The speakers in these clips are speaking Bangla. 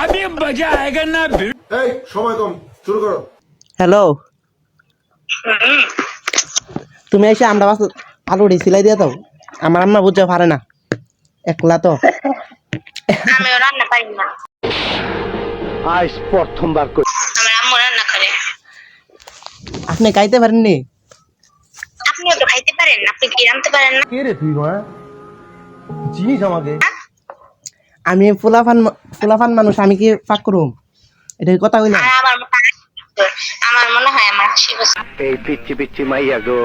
अभी मजा आएगा ना भिड़ এই সময় কম শুরু করো হ্যালো তুমি এসে আমরা বাস আলু সিলাই দিয়ে দাও আমার আম্মা বুঝতে পারে না একলা তো আমিও রান্না পারি না আজ প্রথমবার কই আমার আম্মু রান্না করে আপনি খাইতে পারেননি আপনিও তো খাইতে পারেন আপনি কি রাঁধতে পারেন না কে রে তুই মা চিনিস আমাকে আমি ফুলাফান ফুলাফান মানুষ আমি কি ফাঁক করুম? এটা কথা আমার মনে হয় আমার মনে হয় আমার এই পিচ্ছি পিচ্ছি মাইয়া গো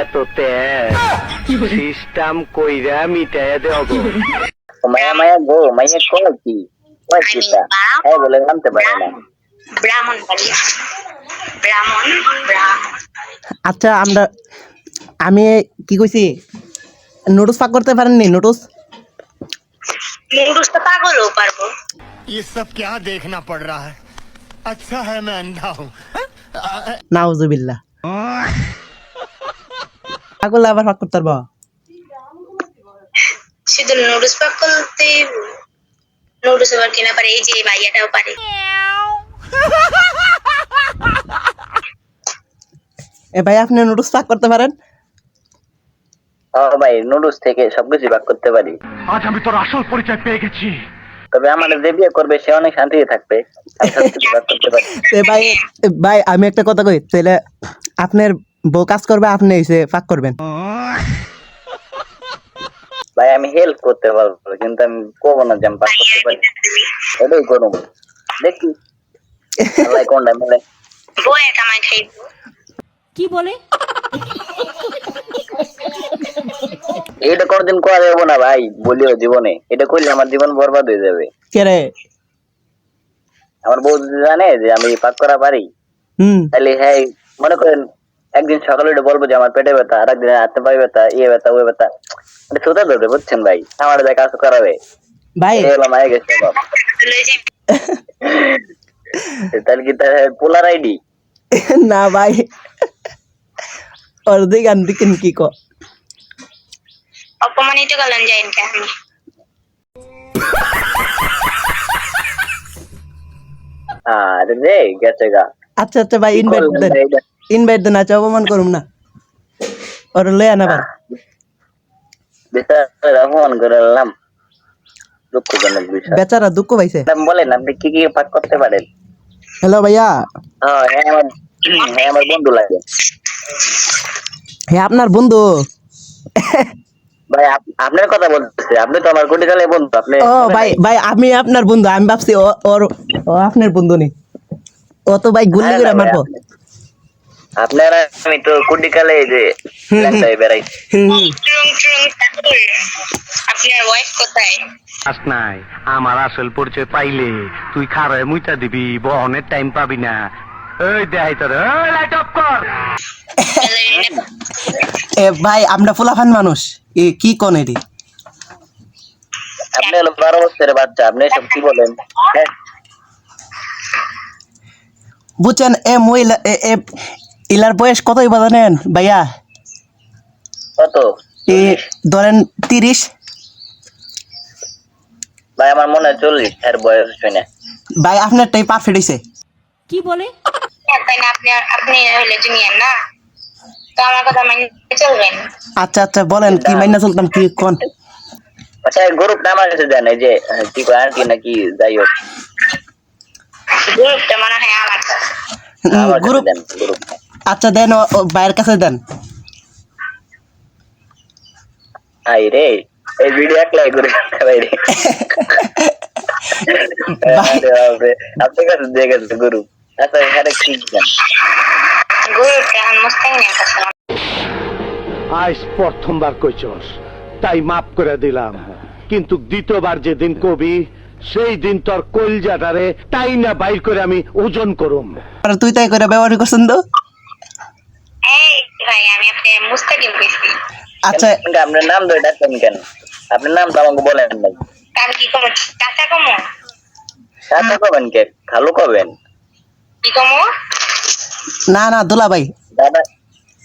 এত সিস্টেম কইরা মিটাইয়া দেও গো। মায়া মায়া গো মাইয়া কয় কি? কয় বাপ- হ্যাঁ বলে জানতে পারে না। ব্রাহ্মণ ব্রাহ্মণ ব্রাহ্মণ আচ্ছা আমরা আমি কি কইছি? নুডলস পাক করতে পারেননি নুডলস নুডলস তো পাগলও পারবো ये सब क्या देखना पड़ रहा है अच्छा है मैं अंधा हूँ নাউজুবিল্লাহ পাগল আবার পাক করতে পারবো শুধু নুডলস পাক করতে নুডলস আবার কিনা পারে এই যে এই ভাইয়াটাও পারে এ ভাই আপনি নুডলস পাক করতে পারেন ও ভাই নুডলস থেকে সবকিছু ভাগ করতে পারি। আজ আমি তোর আসল পরিচয় পেয়ে গেছি। তবে আমাদের যে বিয়ে করবে সে অনেক শান্তিতে থাকবে। ভাই ভাই আমি একটা কথা কই তাহলে আপনার বউ কাজ করবে আপনি এসে পাক করবেন। ভাই আমি হেল্প করতে পারব কিন্তু আমি করব না যে আমি ভাগ করতে পারি। এটাই করুন। দেখি। আল্লাহ কোনটা মিলে বউয়ে কামাই খাইবো। কি বলে? এটা কোনোদিন করা যাবে না ভাই বলিও জীবনে। এটা করলে আমার জীবন বরবাদ হয়ে যাবে। কে রে? আমার বউ জানে যে আমি পাক করা পারি হুম। তাহলে হ্যাঁ মনে করেন একদিন সকালে উঠে বলব যে আমার পেটে ব্যথা আর একদিন হাতে পায়ে ব্যথা ইয়ে ব্যথা ওই ব্যথা। মানে সুতা ধরবে বুঝছেন ভাই? আমার যা কাজ করাবে। ভাই। মায়ের গেছে তাহলে কি তার পোলার আইডি? না ভাই। ওর দিকে আন দিকে কি কো অপমানিত করলেন যাই না আমি আরে রে গেছে গা আচ্ছা আচ্ছা ভাই ইনভাইট দেন ইনভাইট দেন আচ্ছা অপমান করুম না ওর লয়ে আনা ভাই বিচার ফোন করে এলাম দুঃখজনক বিষয় বেচারা দুঃখ পাইছে আপনি বলেন আপনি কি কি পাক করতে পারেন হ্যালো ভাইয়া হ্যাঁ হ্যাঁ আমার হ্যাঁ আমার বন্ধু লাগে হে আপনার বন্ধু ভাই আপ- আপনার কথা বলতেছে। আপনি তো আমার কোটি কালে বন্ধু আপনি ও ভাই ভাই আমি আপনার বন্ধু আমি ভাবছি ওর ও আপনার বন্ধু নেই ও তো ভাই গুলি করে মারবো। আপনারা আমি তো কোটি কালে যে বেড়াই। আপনার ওয়াইফ কোথায়? নাই আমার আসল পরিচয় পাইলে তুই খারয় মুইতা দিবি বহনের টাইম পাবি না। এই দেখাই তোর লাইট অফ কর। এ ভাই আমরা ফুলাফান মানুষ। এ কি কোন এটি? আপনি হলো বারো বছরের বাচ্চা আপনি সব কি বলেন? হ্যাঁ। বুঝছেন এ মহিলা এ ইলার বয়স কতই বা জানেন ভাইয়া? কত? এ ধরেন তিরিশ। ভাই আমার মনে হয় চল্লিশ এর বয়স শুনে। ভাই আপনারটাই পারফেক্ট হয়েছে কি বলে? আপনি আপনি হলে জুনিয়র না? আমার কথা মানে চলবেন। আচ্ছা আচ্ছা বলেন কি মাইনা চলতাম কি কোন? আচ্ছা গ্রুপটা আমার কাছে দেন এই যে কি কয় আর কি নাকি যাই হোক। গ্রুপটা মনে হয় আমার আমার গ্রুপ। আচ্ছা দেন ও- ও কাছে দেন। আই রে এই ভিডিও একলাই করে ভাই রে। আরে বাপরে, কাছে দিয়ে গেছে গ্রুপ। আচ্ছা এখানে কি দেন? গ্রুপটা মুস্তাং নিয়ে কাছে। আজ প্রথমবার কইছস। তাই মাফ করে দিলাম। কিন্তু দ্বিতীয়বার যেদিন কবি সেই দিন তোর কলজাটারে তাই না বাইর করে আমি ওজন করুম। আর তুই তাই করে ব্যবহার করছেন তো? এই ভাই আমি আপনি মুস্তাকিম কইছি। আচ্ছা। আপনার নাম ধরে ডাকতেন কেন? আপনার নাম তো আমাকে বলেন নাই। তার কি কমো? টাকা কমো? চাচা কবেন কে? খালু কবেন? কি কমো? না না দুলা ভাই দাদা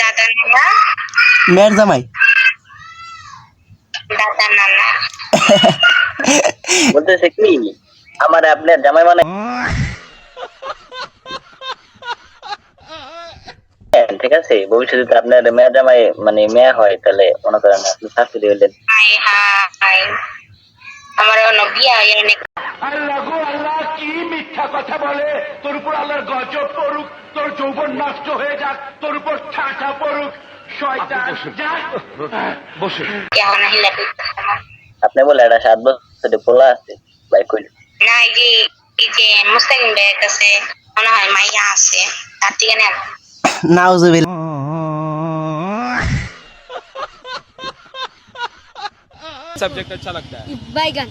দাদা নানা মেয়ের জামাই? দাদা নানা বলতেছে কি? আমার আপনার জামাই মানে ঠিক আছে। ভবিষ্যতে যদি আপনার মেয়ে জামাই মানে মেয়ে হয় তাহলে মনে করেন আপনি শাশুড়ি হাই আমার অন্য বিয়া হয় অনেক আল্লাহ গো আল্লাহ কি মিথ্যা কথা বলে তোর উপর আল্লাহর গজব পড়ুক তোর যৌবন নষ্ট হয়ে যাক তোর উপর ঠাসা পড়ুক শয়তান যা বসে কেমন হিলা আপনি বলে একটা সাত বছরের পোলা আছে ভাই কইল না এই যে এই যে মুস্তাকিম ভাইয়ের কাছে মনে হয় মাইয়া আছে তার থেকে নেন নাউজুবিল सब्जेक्ट अच्छा लगता है बैगन